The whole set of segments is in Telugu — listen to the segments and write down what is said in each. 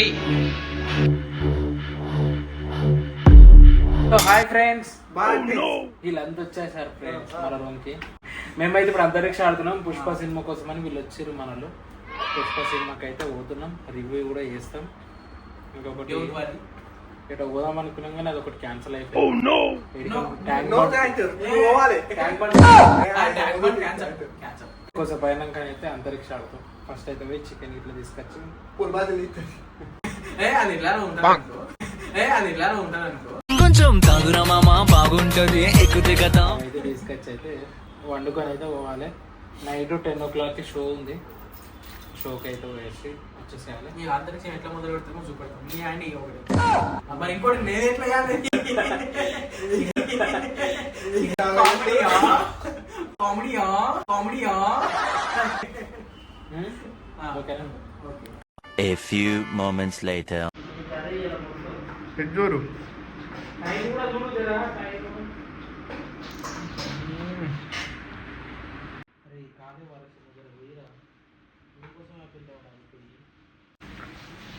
థర్టీ హాయ్ ఫ్రెండ్స్ వీళ్ళంతా వచ్చేసారు ఫ్రెండ్స్ మన రూమ్కి మేమైతే ఇప్పుడు అంతరిక్ష ఆడుతున్నాం. పుష్ప సినిమా కోసం అని వీళ్ళు వచ్చారు మనలో పుష్ప సినిమాకి అయితే పోతున్నాం. రివ్యూ కూడా చేస్తాం. ఇంకొకటి ఇట్లా పోదాం అనుకున్నాం కానీ అదొకటి క్యాన్సిల్ అయిపోయింది. కోసం పోయినాక అయితే అంతరిక్ష ఆడుతాం ఫస్ట్ అయితే పోయి చికెన్ ఇట్లా తీసుకొచ్చి కొంచెం తాగురా మామ బాగుంటది ఎక్కుతే కదా. అయితే తీసుకొచ్చి అయితే వండుకొని అయితే పోవాలి. నైట్ టెన్ ఓ క్లాక్కి షో ఉంది. షోకి అయితే వేసి వచ్చేసేయాలి. మీ అంతరిక్షం ఎట్లా మొదలు పెడతామో చూపెడతాం. మీ ఒకటి. మరి ఇంకోటి నేను ఎట్లా కామెడీయా కామెడీయా? ఓకేనా A few moments later. చూడు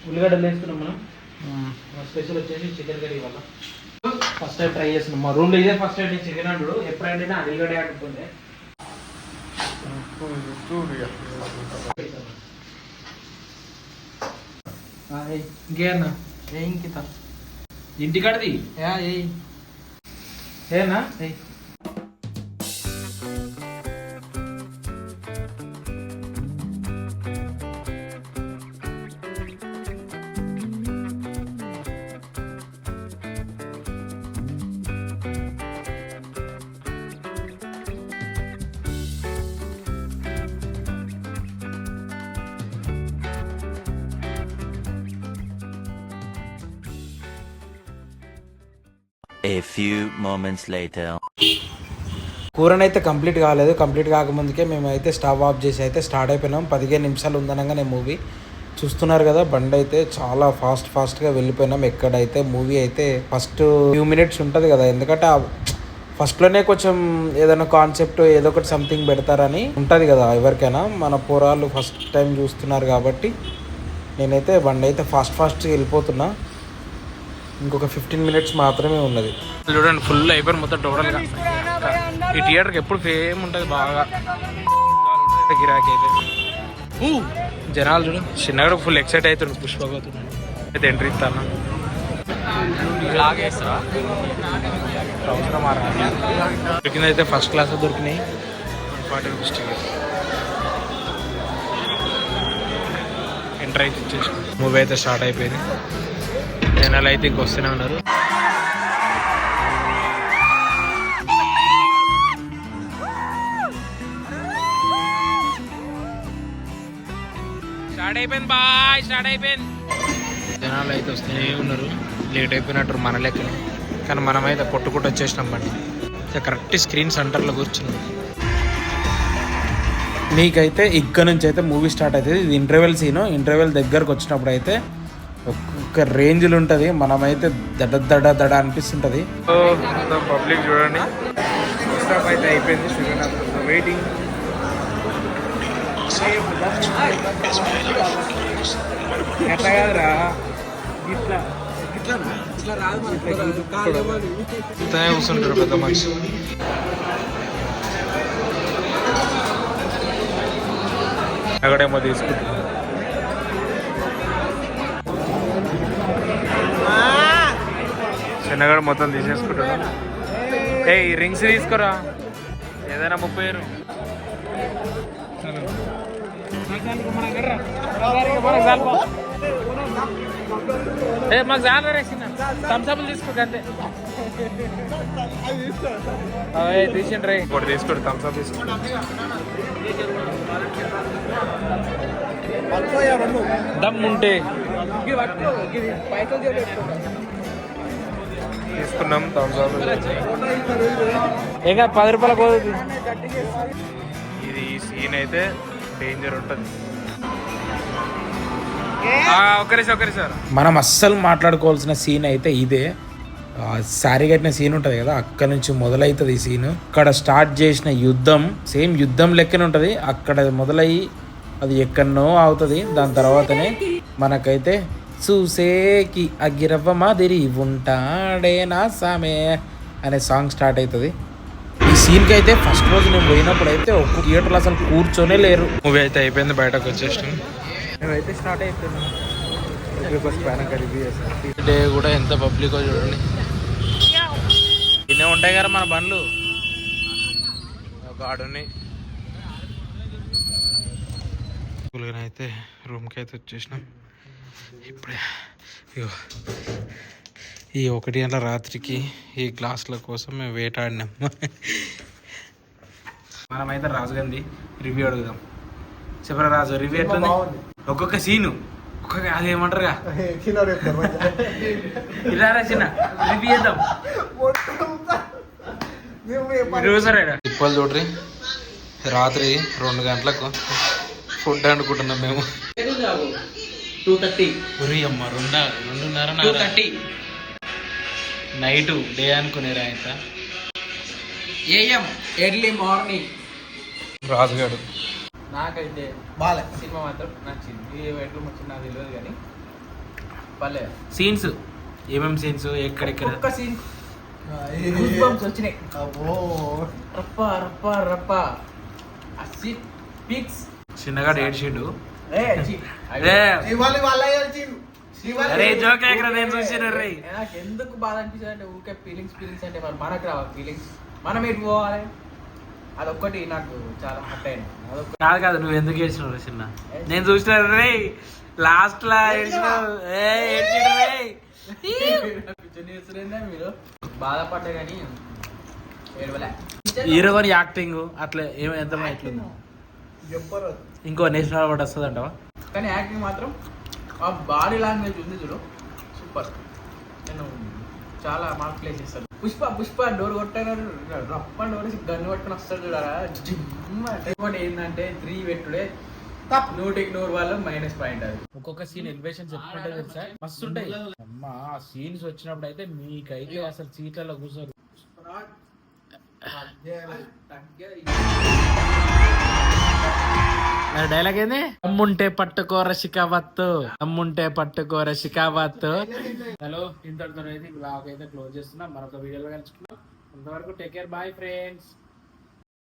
ఉల్లిగడ్డలు వేసుకున్నాం మనం. మా స్పెషల్ వచ్చేసి చికెన్ కర్రీ వల్ల ఫస్ట్ టైం ట్రై చేస్తున్నాం. మా రూమ్లో ఇదే ఫస్ట్ టైం నేను చికెన్ అండు ఎప్పుడైనా ఉల్లిగడ్డ ఆడుతుండే చూడు ఇక. ఇంకేనా? ఏ ఇంకిత ఇంటికాడది యా ఏ A few moments later. కూరనైతే కంప్లీట్ కాలేదు. కంప్లీట్ కాకముందుకే మేమైతే స్టవ్ ఆఫ్ చేసి అయితే స్టార్ట్ అయిపోయినాం. పదిహేను నిమిషాలు ఉందనగానే మూవీ చూస్తున్నారు కదా బండి అయితే చాలా ఫాస్ట్ ఫాస్ట్గా వెళ్ళిపోయినాం. ఎక్కడైతే మూవీ అయితే ఫస్ట్ ఫ్యూ మినిట్స్ ఉంటుంది కదా ఎందుకంటే ఆ ఫస్ట్లోనే కొంచెం ఏదైనా కాన్సెప్ట్ ఏదో ఒకటి సంథింగ్ పెడతారని ఉంటుంది కదా ఎవరికైనా. మన పోరాళ్ళు ఫస్ట్ టైం చూస్తున్నారు కాబట్టి నేనైతే బండి అయితే ఫాస్ట్ ఫాస్ట్గా వెళ్ళిపోతున్నా. ఇంకొక ఫిఫ్టీన్ మినిట్స్ మాత్రమే ఉన్నది. చూడండి ఫుల్ అయిపోయిన మొత్తం టోటల్గా ఈ థియేటర్కి ఎప్పుడు ఫేమ్ ఉంటుంది బాగా. గిరాకీ అయితే జనాలు చూడు చిన్నగా ఫుల్ ఎక్సైట్ అవుతుండు పుష్పగోతున్నాడు అయితే ఎంట్రీ ఇస్తాను? దొరికింది అయితే ఫస్ట్ క్లాస్ దొరికినాయి. ఫార్టీ రూపీస్ టికెట్ ఎంటర్ అయితే ఇచ్చేసి. మూవీ అయితే స్టార్ట్ అయిపోయింది. జనాలు అయితే ఇంకొస్తూనే ఉన్నారు. స్టార్ట్ అయిపోయింది బాయ్ స్టార్ట్ అయిపోయింది. జనాలు అయితే వస్తూనే ఉన్నారు. లేట్ అయిపోయినట్టు మన లెక్కనే. కానీ మనమైతే కొట్టుకుంటూ వచ్చేసినాం బండి. కరెక్ట్ స్క్రీన్ సెంటర్లో కూర్చున్నాం. మీకైతే ఇక్కడ నుంచి అయితే మూవీ స్టార్ట్ అవుతుంది. ఇది ఇంటర్వెల్ సీన్ ఇంటర్వెల్ దగ్గరకు వచ్చినప్పుడు అయితే ఒక్క రేంజ్లు ఉంటుంది. మనమైతే దడ దడ దడ అనిపిస్తుంటుంది. పబ్లిక్ చూడండి. స్టాప్ అయితే అయిపోయింది. వెయిటింగ్ ఎట్లా కాదురా? ఇట్లా. కూర్చుంటారు పెద్ద మనిషి. అక్కడేమో తీసుకుంటారు. చిన్నగాడు మొత్తం తీసేసుకుంటాడు ఏ ఈ రింగ్స్ తీసుకోరా. ఏదైనా ముప్పై ఏ మాకు జాలరే చిన్న థమ్స్అప్లు తీసుకోక అంతే అవే తీసిండ్రు రే. ఇంకోటి తీసుకోడు థమ్స్అప్ తీసుకోండి. దమ్ ఉంటే తీసుకున్నాం థమ్స్అప్ ఇంకా పది రూపాయల కోదు ఇది ఈ సీన్ అయితే డేంజర్ ఉంటుంది. ఒకరి ఒకరి సార్ మనం అస్సలు మాట్లాడుకోవాల్సిన సీన్ అయితే ఇదే. శారీ కట్టిన సీన్ ఉంటుంది కదా అక్కడ నుంచి మొదలవుతుంది ఈ సీన్ అక్కడ స్టార్ట్ చేసిన యుద్ధం సేమ్ యుద్ధం లెక్కనే ఉంటుంది. అక్కడ మొదలయ్యి అది ఎక్కడనో అవుతుంది దాని తర్వాతనే మనకైతే చూసేకి అగిరవ్వ మాదిరి ఉంటాడే నా సామే అనే సాంగ్ స్టార్ట్ అవుతుంది ఈ సీన్కి అయితే ఫస్ట్ రోజు నేను పోయినప్పుడు అయితే ఒక్క థియేటర్లో అసలు కూర్చొనే లేరు. మూవీ అయితే అయిపోయింది బయటకు వచ్చేసాం మేమైతే స్టార్ట్ అయిపోయినాం. డే కూడా ఎంత పబ్లిక్ చూడండి. ఇన్నే ఉంటాయి కదా మన బండ్లు. ఒక అయితే రూమ్కి అయితే వచ్చేసినాం. ఇప్పుడే. ఈ ఒకటి గంటల రాత్రికి ఈ గ్లాసుల కోసం మేము వేటాడినాం. మనమైతే రాజు గాంధీ రివ్యూ అడుగుదాం. చెప్పరా రాజు రివ్యూ ఎట్లా ఒక్కొక్క సీను ఒక్కొక్క అదేమంటారుగా ఇలా చిన్న రివ్యూ చేద్దాం. తిప్పలు చూడ్రి రాత్రి రెండు గంటలకు ఫుడ్ అనుకుంటున్నాం మేము. టూ థర్టీ ఉరి అమ్మ రెండ రెండున్నర టూ థర్టీ నైట్ డే అనుకునేరా ఇంత? ఏఎం ఎర్లీ మార్నింగ్ రాజుగాడు. నాకైతే బాలే సినిమా మాత్రం నచ్చింది. ఇది ఎట్లా వచ్చింది నాకు తెలియదు కానీ పర్లే సీన్స్? ఏమేం సీన్స్? ఎక్కడెక్కడ? ఒక్క సీన్ బంప్స్ వచ్చినాయి. రప్ప రప్ప రప్ప. ఆ సీట్ పిక్స్ చిన్నగా డేట్ షీట్ నాకు ఎందుకు బాధ అనిపిస్తుంది అంటే ఊరికే ఫీలింగ్స్ ఫీలింగ్స్ అంటే మరి మనకు రావాలి ఫీలింగ్స్ మనం ఎటు పోవాలి? అదొక్కటి నాకు చాలా హట్ అయింది. కాదు కాదు నువ్వు ఎందుకు ఏడ్చినావు చిన్న? నేను చూసిన రే లాస్ట్ లా మీరు? బాధపడ్డా కానీ ఏడవలే. హీరో గారి యాక్టింగ్ అట్లా ఏమో ఎంత ఎట్లుంది? ఇంకో నేషనల్ అవార్డు వస్తుంది అంటవా కానీ యాక్టింగ్ మాత్రం ఆ బాడీ లాంగ్వేజ్ ఉంది చూడు. సూపర్. నేను చాలా మార్క్ ప్లేస్ చేస్తాను. పుష్ప పుష్ప డోర్ కొట్టాను రప్ప డోర్ గన్ను పట్టుకుని వస్తాడు చూడారా జిమ్ అంటే. ఇంకోటి ఏంటంటే త్రీ పెట్టుడే నూటికి నూరు వాళ్ళు మైనస్ పాయింట్ అది. ఒక్కొక్క సీన్ ఎలివేషన్ చెప్పుకుంటే తెలుసా? మస్తు ఉంటాయి. అమ్మా ఆ సీన్స్ వచ్చినప్పుడు అయితే మీకైతే అసలు సీట్లలో కూర్చోరు. డైలాగ్ ఏంది? అమ్ముంటే పట్టుకోర శికావత్తు అమ్ముంటే పట్టుకోర శికావత్తు హలో ఇంతటితో అయితే బ్లాగ్ అయితే క్లోజ్ చేస్తున్నా. మరొక వీడియోలో కలుసుకున్నాం అంతవరకు టేక్ కేర్ బాయ్ ఫ్రెండ్స్